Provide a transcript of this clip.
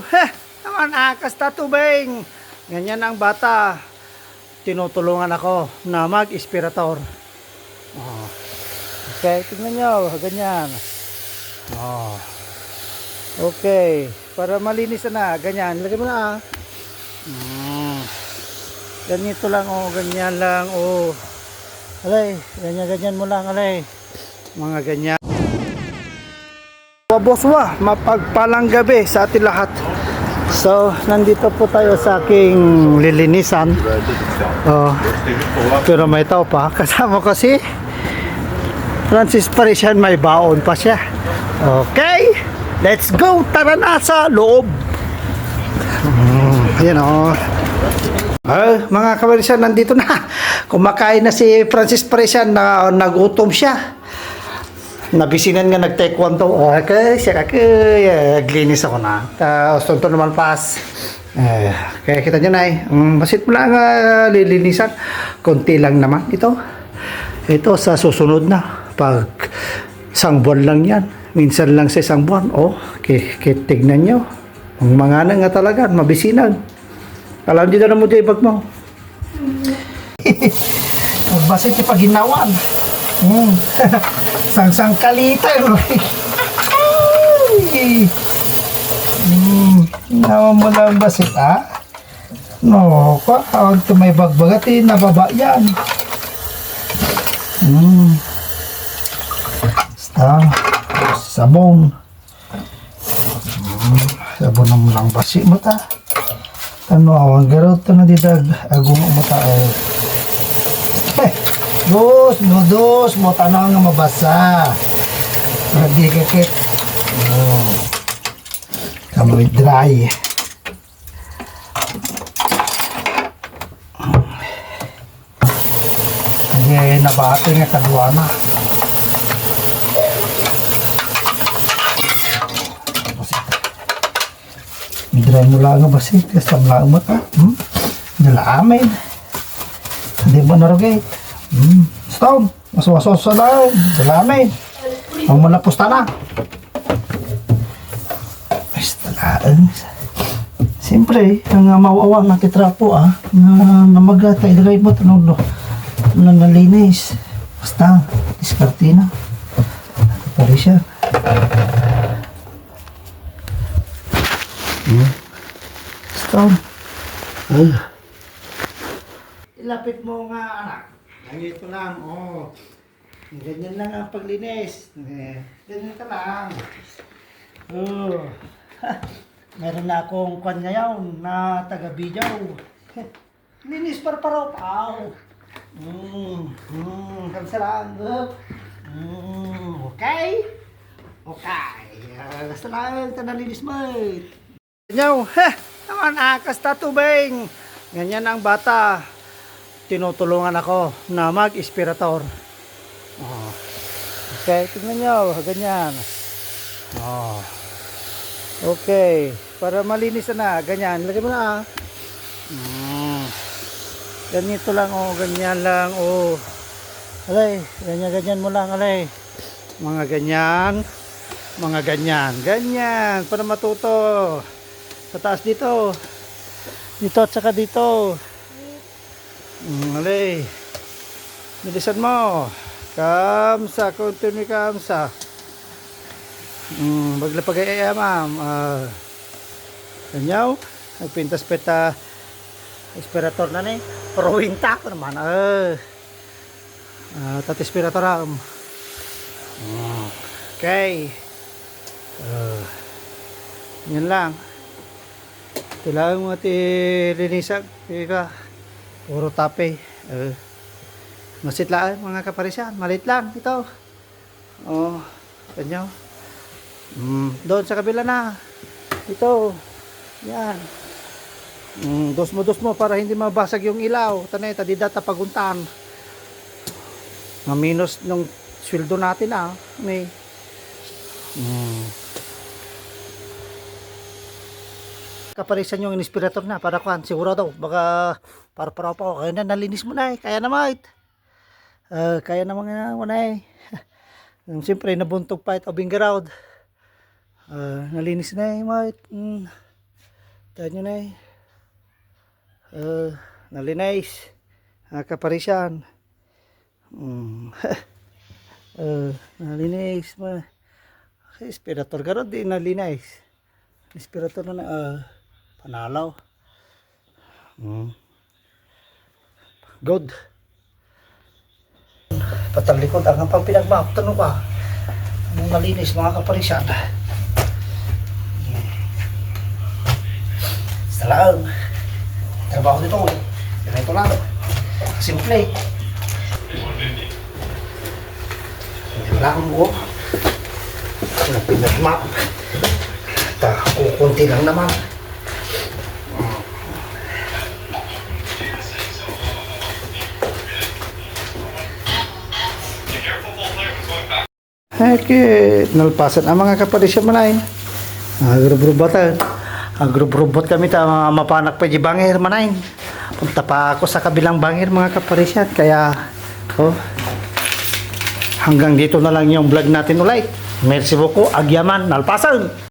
heh, naman akas tatubing. Ganyan ang bata. Tinutulungan ako na mag-inspirator. Oh. Okay, tingnan nyo, ganyan. Oh. Okay, para malinis na, ganyan. Lagay mo na ah. Mm. Ganito lang, oh, ganyan lang, oh. Alay, ganyan, ganyan mo lang, alay. Mga ganyan. Boss wa, mapagpalang gabi sa atin lahat. So, nandito po tayo sa aking lilinisan. Oh, pero may tao pa. Kasama ko si Francis Parisian, may baon pa siya. Okay, let's go! Tara na sa loob! Mm, ayan o. Ah, mga kamarisian, nandito na. Kumakain na si Francis Parisian na nagutom siya. Nabisinan nga nag-taekwondo. Okay, siya kaya glinis ako na. Tapos tonto naman pas. Eh, kaya kita nyo na eh. Um, basit mo lang uh, lilinisan. Konti lang naman ito. Ito sa susunod na. Pag isang buwan lang yan. Minsan lang sa isang buwan. Oh, tignan nyo. Ang mga nga talaga, mabisinan. Alam nyo na mo dyan ibag mo. Basit yung paginawan. Mm. Sang-sang kalitan. Ay! Mm. Nawa mo lang basit, ha? No, ko, to may bagbagatin, nababa yan. Mm. Basta, sabon. Mm. Sabon naman lang basi mo ta. Ano, awang garot na didag, agong mo ta. Eh, dos, mo dos, mo tanong nga mabasa. Hindi kakit. Oh. Kamoy dry. Hindi nabati nga kadwa na. Dry mo lang nga basi, kasam lang mo ta. Hmm? Dala amin. Hindi mo narugay. Hmm. Stone, maswasos sa daw. Dala amin. Ang malapos na. Basta laan. Siyempre, ang uh, mawawa na kitrapo ah, na namaga tayo ilagay mo tanong no, na nalinis. Basta, diskarte na. Pari siya. Hmm. Stone. Ay. Ilapit mo nga anak. Ganito lang, oh. Ganyan lang ang paglinis. Eh, ganyan ka lang. Oh. Meron na akong kwan ngayon na taga-video. Linis par paro pao. Mm, mm, kamsa lang. Mm, okay? Okay. Uh, basta lang, tanalinis mo. Ganyan, heh, naman akas tatubing. Ganyan ang bata. Tinutulungan ako na mag-inspirator. Oh. Okay, tingnan nyo, ganyan. Oh. Okay, para malinis na, ganyan. Lagay mo na. ah. Mm. Ganito lang, oh, ganyan lang, oh. Alay, ganyan, ganyan mo lang, alay. Mga ganyan, mga ganyan, ganyan, para matuto. Sa taas dito. Dito at saka dito. Mm, alay. Bilisan mo. Kamsa, continue kamsa. Mm, maglapagay ay ma'am. Uh, kanyaw, nagpintas peta inspirator na ni. Rowing ta ko naman. Uh, uh, tat inspirator am. Mm, okay. Uh, yan lang. Kailangan mo ati linisag. Ika. Puro tape. Uh, Masitlaan mga kaparisan. Malit lang ito. Oh, kanyaw. Mm, doon sa kabila na. Ito. Yan. Mm, dos mo dos mo para hindi mabasag yung ilaw. Tanay, di data paguntan. Maminus nung sweldo natin ah. May. Mm. Kaparisan yung inspirator na para kuan siguro daw baka para para pa kaya na nalinis mo na eh kaya na mait uh, kaya na mga wala eh Siyempre, nabuntog pa ito, Bingarod. Uh, nalinis na eh, mate. Mm. Tayo nyo na eh. Uh, nalinays. Nakaparisan. Mm. uh, nalinays. Ma. Okay, inspirator ka ron, di nalinays. Inspirator na na, uh, panalaw. Mm. Good. Patalikod ang pang pinagmap. Tanong ka. Anong malinis mga kaparisan? Sa lang. Trabaho dito. Ganito lang. Simple. Hindi wala akong buo. Pinagmap. Ta, kukunti lang naman. Heke, nalpasan ang mga kapalisya manay. Agrobrobotan. Agrobrobot kami ta mga mapanak pa di bangir manay. Punta pa ako sa kabilang bangir mga kapalisya. Kaya, oh, hanggang dito na lang yung vlog natin ulit. Merci beaucoup, agyaman, nalpasan.